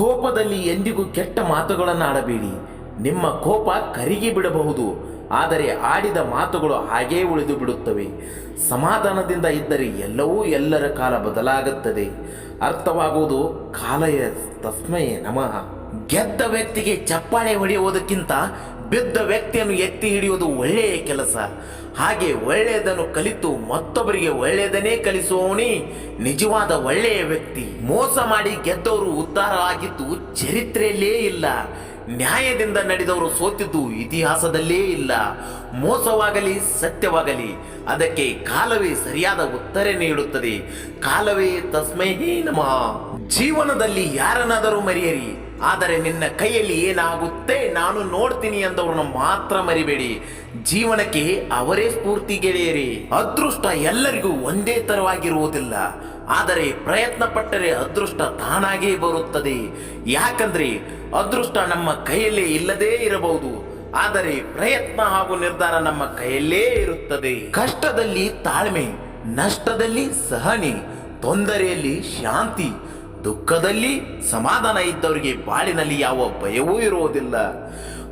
ಕೋಪದಲ್ಲಿ ಎಂದಿಗೂ ಕೆಟ್ಟ ಮಾತುಗಳನ್ನು ಆಡಬೇಡಿ ನಿಮ್ಮ ಕೋಪ ಕರಿಗಿ ಬಿಡಬಹುದು. ಆದರೆ ಆಡಿದ ಮಾತುಗಳು ಹಾಗೇ ಉಳಿದು ಬಿಡುತ್ತವೆ. ಸಮಾಧಾನದಿಂದ ಇದ್ದರೆ ಎಲ್ಲವೂ ಎಲ್ಲರ ಕಾಲ ಬದಲಾಗುತ್ತದೆ. ಅರ್ಥವಾಗುವುದು ಕಾಲಯ ತಸ್ಮಯೇ ನಮಃ. ಗೆದ್ದ ವ್ಯಕ್ತಿಗೆ ಚಪ್ಪಾಳೆ ಹೊಡೆಯುವುದಕ್ಕಿಂತ ಬಿದ್ದ ವ್ಯಕ್ತಿಯನ್ನು ಎತ್ತಿ ಹಿಡಿಯುವುದು ಒಳ್ಳೆಯ ಕೆಲಸ. ಹಾಗೆ ಒಳ್ಳೆಯದನ್ನು ಕಲಿತು ಮತ್ತೊಬ್ಬರಿಗೆ ಒಳ್ಳೆಯದನ್ನೇ ಕಲಿಸುವವನೇ ನಿಜವಾದ ಒಳ್ಳೆಯ ವ್ಯಕ್ತಿ. ಮೋಸ ಮಾಡಿ ಗೆದ್ದವರು ಉದ್ಧಾರ ಆಗಿದ್ದು ಚರಿತ್ರೆಯಲ್ಲೇ ಇಲ್ಲ. ನ್ಯಾಯದಿಂದ ನಡೆದವರು ಸೋತಿದ್ದು ಇತಿಹಾಸದಲ್ಲೇ ಇಲ್ಲ. ಮೋಸವಾಗಲಿ, ಸತ್ಯವಾಗಲಿ, ಅದಕ್ಕೆ ಕಾಲವೇ ಸರಿಯಾದ ಉತ್ತರ ನೀಡುತ್ತದೆ. ಕಾಲವೇ ತಸ್ಮೈ ನಮಃ. ಜೀವನದಲ್ಲಿ ಯಾರನ್ನಾದರೂ ಮರೆಯರಿ. ಆದರೆ ನಿನ್ನ ಕೈಯಲ್ಲಿ ಏನಾಗುತ್ತೆ ನಾನು ನೋಡ್ತೀನಿ ಅಂದವ್ರನ್ನ ಮಾತ್ರ ಮರಿಬೇಡಿ. ಜೀವನಕ್ಕೆ ಅವರೇ ಸ್ಫೂರ್ತಿ ಗೆಳೆಯರಿ. ಅದೃಷ್ಟ ಎಲ್ಲರಿಗೂ ಒಂದೇ ತರವಾಗಿರುವುದಿಲ್ಲ. ಆದರೆ ಪ್ರಯತ್ನ ಪಟ್ಟರೆ ಅದೃಷ್ಟ ತಾನಾಗೇ ಬರುತ್ತದೆ. ಯಾಕಂದ್ರೆ ಅದೃಷ್ಟ ನಮ್ಮ ಕೈಯಲ್ಲೇ ಇಲ್ಲದೇ ಇರಬಹುದು. ಆದರೆ ಪ್ರಯತ್ನ ಹಾಗೂ ನಿರ್ಧಾರ ನಮ್ಮ ಕೈಯಲ್ಲೇ ಇರುತ್ತದೆ. ಕಷ್ಟದಲ್ಲಿ ತಾಳ್ಮೆ, ನಷ್ಟದಲ್ಲಿ ಸಹನೆ, ತೊಂದರೆಯಲ್ಲಿ ಶಾಂತಿ ದುಃಖದಲ್ಲಿ ಸಮಾಧಾನ ಇದ್ದವರಿಗೆ ಬಾಳಿನಲ್ಲಿ ಯಾವ ಭಯವೂ ಇರುವುದಿಲ್ಲ.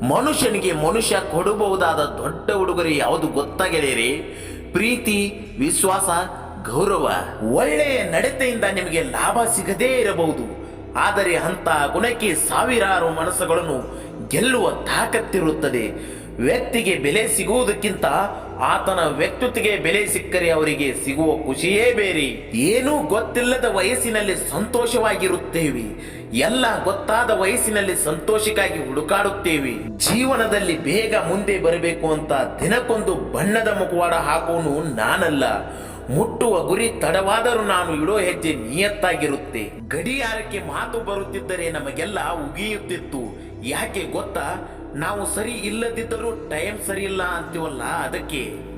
ಮನುಷ್ಯನಿಗೆ ಮನುಷ್ಯ ಕೊಡಬಹುದಾದ ದೊಡ್ಡ ಉಡುಗೊರೆ ಯಾವುದು ಗೊತ್ತಾಗಲೇರಿ ಪ್ರೀತಿ, ವಿಶ್ವಾಸ, ಗೌರವ ಒಳ್ಳೆಯ ನಡತೆಯಿಂದ ನಿಮಗೆ ಲಾಭ ಸಿಗದೇ ಇರಬಹುದು. ಆದರೆ ಅಂತ ಗುಣಕ್ಕೆ ಸಾವಿರಾರು ಮನಸ್ಸುಗಳನ್ನು ಗೆಲ್ಲುವ ತಾಕತ್ತಿರುತ್ತದೆ. ವ್ಯಕ್ತಿಗೆ ಬೆಲೆ ಸಿಗುವುದಕ್ಕಿಂತ ಆತನ ವ್ಯಕ್ತಿತ್ವಕ್ಕೆ ಬೆಲೆ ಸಿಕ್ಕರೆ ಅವರಿಗೆ ಸಿಗುವ ಖುಷಿಯೇ ಬೇರೆ. ಏನೂ ಗೊತ್ತಿಲ್ಲದ ವಯಸ್ಸಿನಲ್ಲಿ ಸಂತೋಷವಾಗಿರುತ್ತೇವೆ. ಎಲ್ಲ ಗೊತ್ತಾದ ವಯಸ್ಸಿನಲ್ಲಿ ಸಂತೋಷಕ್ಕಾಗಿ ಹುಡುಕಾಡುತ್ತೇವೆ. ಜೀವನದಲ್ಲಿ ಬೇಗ ಮುಂದೆ ಬರಬೇಕು ಅಂತ ದಿನಕ್ಕೊಂದು ಬಣ್ಣದ ಮುಖವಾಡ ಹಾಕೋನು ನಾನಲ್ಲ. ಮುಟ್ಟುವ ಗುರಿ ತಡವಾದರೂ ನಾನು ಇಡೋ ಹೆಜ್ಜೆ ನಿಯತ್ತಾಗಿರುತ್ತೆ. ಗಡಿಯಾರಕ್ಕೆ ಮಾತು ಬರುತ್ತಿದ್ದರೆ ನಮಗೆಲ್ಲ ಉಗಿಯುತ್ತಿತ್ತು. ಯಾಕೆ ಗೊತ್ತಾ? ನಾವು ಸರಿ ಇಲ್ಲದಿದ್ದರೂ ಟೈಮ್ ಸರಿ ಇಲ್ಲ ಅಂತೀವಲ್ಲ ಅದಕ್ಕೆ?